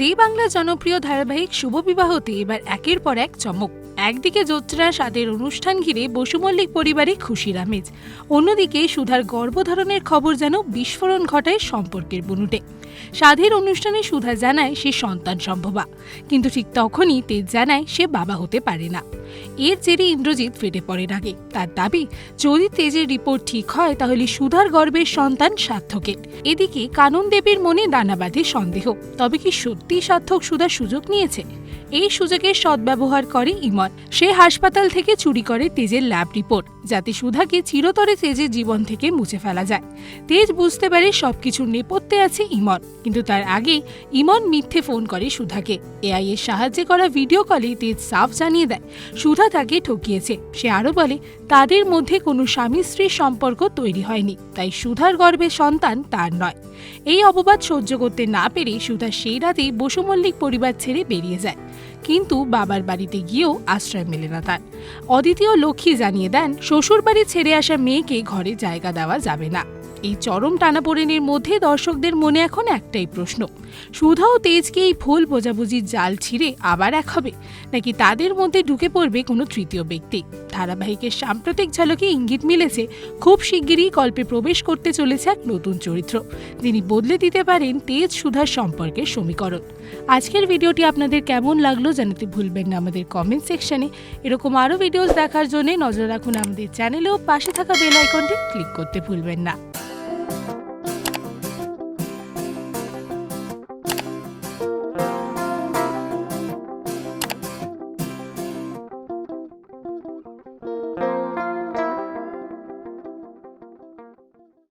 জি বাংলা জনপ্রিয় ধারাবাহিক শুভ বিবাহতে এবার একের পর এক চমক। একদিকে যোত্রা স্বাদের অনুষ্ঠান ঘিরে বসু মল্লিক পরিবারে খুশির আমেজ, অন্যদিকে সুধার গর্ভধারণের খবর যেন বিস্ফোরণ ঘটায় সম্পর্কের বুনুটে। স্বাধীর অনুষ্ঠানে সুধা জানায় সে সন্তান সম্ভবা, কিন্তু ঠিক তখনই তেজ জানায় সে বাবা হতে পারে না। এর জেরে ইন্দ্রজিৎ ফেটে পড়ে রাগে তার দাবি, যদি তেজের রিপোর্ট ঠিক হয় তাহলে সুধার গর্ভের সন্তান সার্থকের। এদিকে কানন দেবীর মনে দানা বাঁধে সন্দেহ, তবে কি সত্যি সার্থক সুধার সুযোগ নিয়েছে? এই সুযোগের সদ্ব্যবহার করে ইমন সে হাসপাতাল থেকে চুরি করে তেজের ল্যাব রিপোর্ট, যাতে সুধাকে চিরতরে তেজের জীবন থেকে মুছে ফেলা যায়। তেজ বুঝতে পারে সবকিছুর নেপথ্যে আছে ইমন, কিন্তু তার আগে ইমন মিথ্যে ফোন করে সুধাকে। এআই এর সাহায্যে করা ভিডিও কলে তেজ সাফ জানিয়ে দেয়, সুধা তাকে ঠকিয়েছে। সে আরও বলে, তাদের মধ্যে কোনো স্বামী স্ত্রীর সম্পর্ক তৈরি হয়নি, তাই সুধার গর্ভে সন্তান তার নয়। এই অপবাদ সহ্য করতে না পেরে সুধা সেই রাতেই বসু মল্লিক পরিবার ছেড়ে বেরিয়ে যায়। কিন্তু বাবার বাড়িতে গিয়েও আশ্রয় মেলে না তার। অদ্বিতীয় লক্ষ্মী জানিয়ে দেন, শ্বশুরবাড়ি ছেড়ে আসা মেয়েকে ঘরে জায়গা দেওয়া যাবে না। এই চরম টানাপোড়েনের মধ্যে দর্শকদের মনে এখন একটাই প্রশ্ন, সুধা ও তেজকে এই ভুল বোঝাবুঝির জাল ছিঁড়ে আবার এক হবে, নাকি তাদের মধ্যে ঢুকে পড়বে কোনো তৃতীয় ব্যক্তি? ধারাবাহিকের সাম্প্রতিক ঝলকে ইঙ্গিত মিলেছে, খুব শিগগিরই গল্পে প্রবেশ করতে চলেছে এক নতুন চরিত্র, যিনি বদলে দিতে পারেন তেজ সুধার সম্পর্কের সমীকরণ। আজকের ভিডিওটি আপনাদের কেমন লাগল জানাতে ভুলবেন না আমাদের কমেন্ট সেকশনে এরকম আরও ভিডিওস দেখার জন্য নজর রাখুন আমাদের চ্যানেলেও পাশে থাকা বেল আইকনটি ক্লিক করতে ভুলবেন না।